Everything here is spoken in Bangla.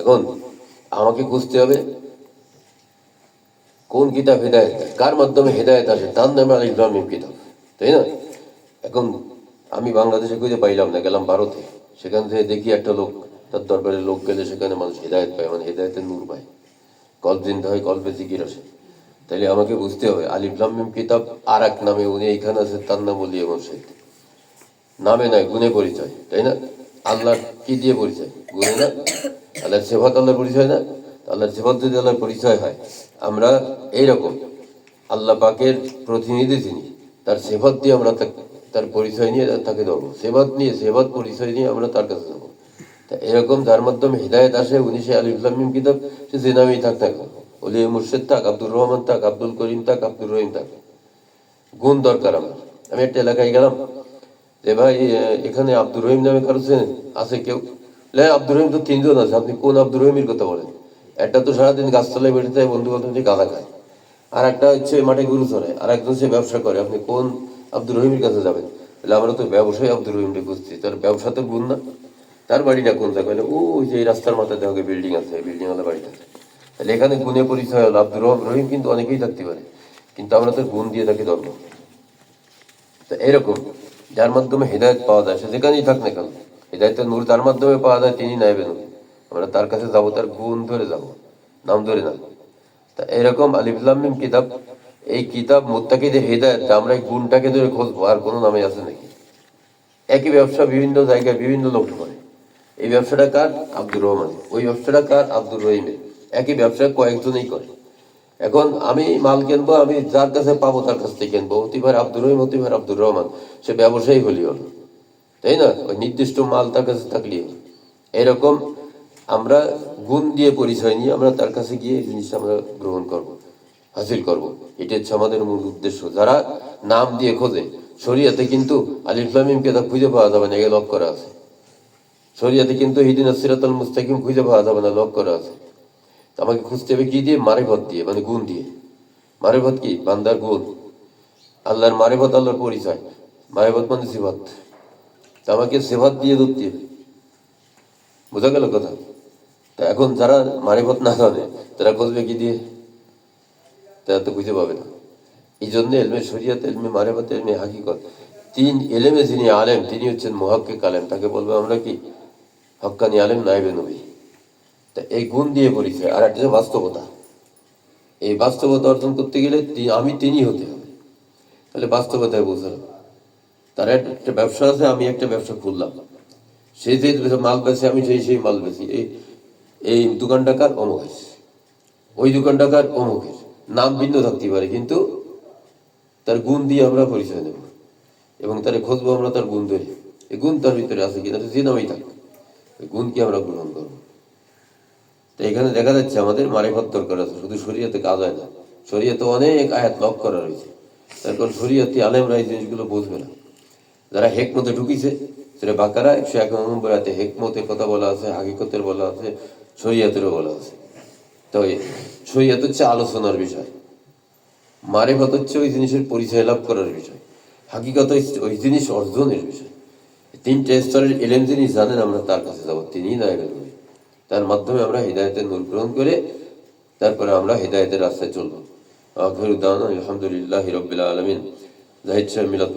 এখন আমাকে খুঁজতে হবে। কোন কিতাব হেদায়ত? কার মাধ্যমে হেদায়ত আসে? তার নামে আল ইসলামিক কিতাব। তাই না? এখন আমি বাংলাদেশে খুঁজে পাইলাম না, গেলাম ভারতে। সেখান থেকে দেখি একটা লোক, তার দরবারে লোক গেলে সেখানে মানুষ হেদায়ত পায় মানে হেদায়তের নূর পায়। কল্প জিন্দা হয়, কল্পে জিকির আসে। তাইলে আমাকে বুঝতে হবে, আল ইসলামিম কিতাব আর এক নামে, উনি এইখানে আছে তার নাম বলি এমন সাহিত্য নামে নয়, গুণে পরিচয়, তাই না? আল্লাহ কি দিয়ে পরিচয়? গুণে না? আল্লাহর সেবাত আল্লাহর পরিচয় না? আল্লাহর সেবাত যদি আল্লাহর পরিচয় হয়, আমরা এইরকম আল্লাহ পাকের প্রতিনিধি তিনি তার সেবাত দিয়ে আমরা তার পরিচয় নিয়ে তাকে ধরবো। সেবাত নিয়ে সেবাত পরিচয় নিয়ে আমরা তার কাছে যাব তা এরকম যার মাধ্যমে হৃদায়ত আসে, উনি সে আল ইসলামিম কিতাব, সে যে নামেই থাক কেন। অলি মুর্শেদ থাক, আব্দুর রহমান থাক, আব্দুল করিম থাক, আব্দুর রহিম থাক। গুণ দরকার আমার। আমি একটা এলাকায় গেলাম, যে ভাই এখানে আব্দুর রহিম নামে কারও আছে কেউ? আব্দুর রহিম তো তিনজন আছে, আপনি কোন আব্দুর রহিমের কথা বলেন? একটা তো সারাদিন গাছতলায় বেড়ে যায়, বন্ধু বান্ধব নিয়ে গাঁদা খায়। আর একটা হচ্ছে মাঠে গরু চড়ে আর একজন সে ব্যবসা করে, আপনি কোন আব্দুর রহিমের কাছে যাবেন? বলে, আমরা তো ব্যবসায়ী আব্দুর রহিমকে খুঁজছি, তার ব্যবসা তো গুণ না। তার বাড়িটা কোন জায়গায়? ও যে রাস্তার মাথায় দেখো বিল্ডিং আছে বিল্ডিং ওয়ালা বাড়িটা। তাহলে এখানে গুণে পরিচয় হলো, আব্দুর রহিম কিন্তু অনেকেই থাকতে পারে, কিন্তু আমরা তো গুণ দিয়ে তাকে ধরবো তো এরকম, যার মাধ্যমে হৃদায়ত পাওয়া যায়, সে যেখানেই থাক না কেন হৃদায়তের নূর তার মাধ্যমে পাওয়া যায়, তিনি নাইবেন আমরা তার কাছে যাব, তার গুণ ধরে যাব, নাম ধরে না। তা এরকম আলিফ কিতাব, এই কিতাব মোত্তাকিদের হৃদায়ত আমরা এই গুণটাকে ধরে খুঁজবো, আর কোনো নামে আছে নাকি? একই ব্যবসা বিভিন্ন জায়গায় বিভিন্ন লোক করে এই ব্যবসাটা কার? আব্দুর রহমান। ওই ব্যবসাটা কার? আব্দুর রহিমের। একই ব্যবসা কয়েকজনই করে। এখন আমি মাল কিনবো, আমি যার কাছে পাবো তার কাছ থেকে কিনবো হতে পারে আব্দুর রহিম হতে পারে আব্দুর রহমান। সে ব্যবসায়ী হলি হলো। তাই না? ওই নির্দিষ্ট মাল তার কাছে থাকলেই হলো এরকম আমরা গুণ দিয়ে পরিচয় নিয়ে আমরা তার কাছে গিয়ে এই জিনিসটা আমরা গ্রহণ করব, হাসিল করব। এটা হচ্ছে আমাদের মূল উদ্দেশ্য। যারা নাম দিয়ে খোঁজে, শরিয়াতে কিন্তু আলিফ ইসলামিমকে তা খুঁজে পাওয়া যাবে না এগুলো লক করা আছে। শরিয়াতে কিন্তু হিদিন সিরাতুল মুস্তাকিম খুঁজে পাওয়া যাবে না, লক করা আছে। আমাকে খুঁজতে হবে কি দিয়ে? মারেফত দিয়ে মানে গুণ দিয়ে। মারেফত কি? বান্দার গুণ। আল্লাহর মারেফত, আল্লাহর পরিচয়। মারেফত মানে সিফাত। তো আমাকে সেবাত দিয়ে ধরতে। হবে বোঝা গেল কথা? তা এখন যারা মারেফত না জানে, তারা খুঁজবে কি দিয়ে? তারা তো খুঁজে পাবে না। এই জন্য এলমে শরিয়াত, এলমে মারেফত, এলমে হাকিকত, তিন এলেমে যিনি আলেম, তিনি হচ্ছেন মহাক্কিক আলেম। তাকে বলব আমরা কি হক্কানি আলেম নাইবে নবী। তা এই গুণ দিয়ে পরিচয়, আর একটা বাস্তবতা। এই বাস্তবতা অর্জন করতে গেলে আমি তিনি হতে হবে। তাহলে বাস্তবতায় বুঝলাম তার একটা ব্যবসা আছে, আমি একটা ব্যবসা খুললাম। সেই যে মাল বেছে আমি সেই সেই মাল বেছি এই এই দোকানটা কার? অমুকের ওই দোকানটা কার? অমুকের নাম ভিন্ন থাকতে পারে, কিন্তু তার গুণ দিয়ে আমরা পরিচয় নেব এবং তার খুঁজবো আমরা তার গুণ ধরে। এই গুণ তার ভিতরে আছে কিনা যে নামেই থাক। গুণকে আমরা গ্রহণ করব। তো এখানে দেখা যাচ্ছে আমাদের মারিফত দরকার আছে, শুধু শরীয়তে কাজ হয় না। শরীয়তে অনেক আয়াত লক করা রয়েছে। তারপর শরীয়তে আলেমরা এই জিনিসগুলো বুঝবে না। যারা হেকমতে ঢুকিছে সেটা বাকারা একশো এক নম্বর আয়াতে হেকমতের কথা বলা আছে, হাকিকতের বলা আছে, শরীয়তেরও বলা আছে। তো শরীয়ত হচ্ছে আলোচনার বিষয়। মারেফত হচ্ছে ওই জিনিসের পরিচয় লাভ করার বিষয়। হাকিকত ওই জিনিস অর্জনের বিষয়। তিনটে স্তরের এলেম যিনি জানেন, আমরা তার কাছে যাব, তিনিই নায়ক তার মাধ্যমে আমরা হৃদায়তের নূর গ্রহণ করে তারপরে আমরা হৃদায়তের রাস্তায় চলবো। আখরুদ্দান আলহামদুলিল্লাহ রবিল আলমিন। জাহিদ শাহ মিলাদ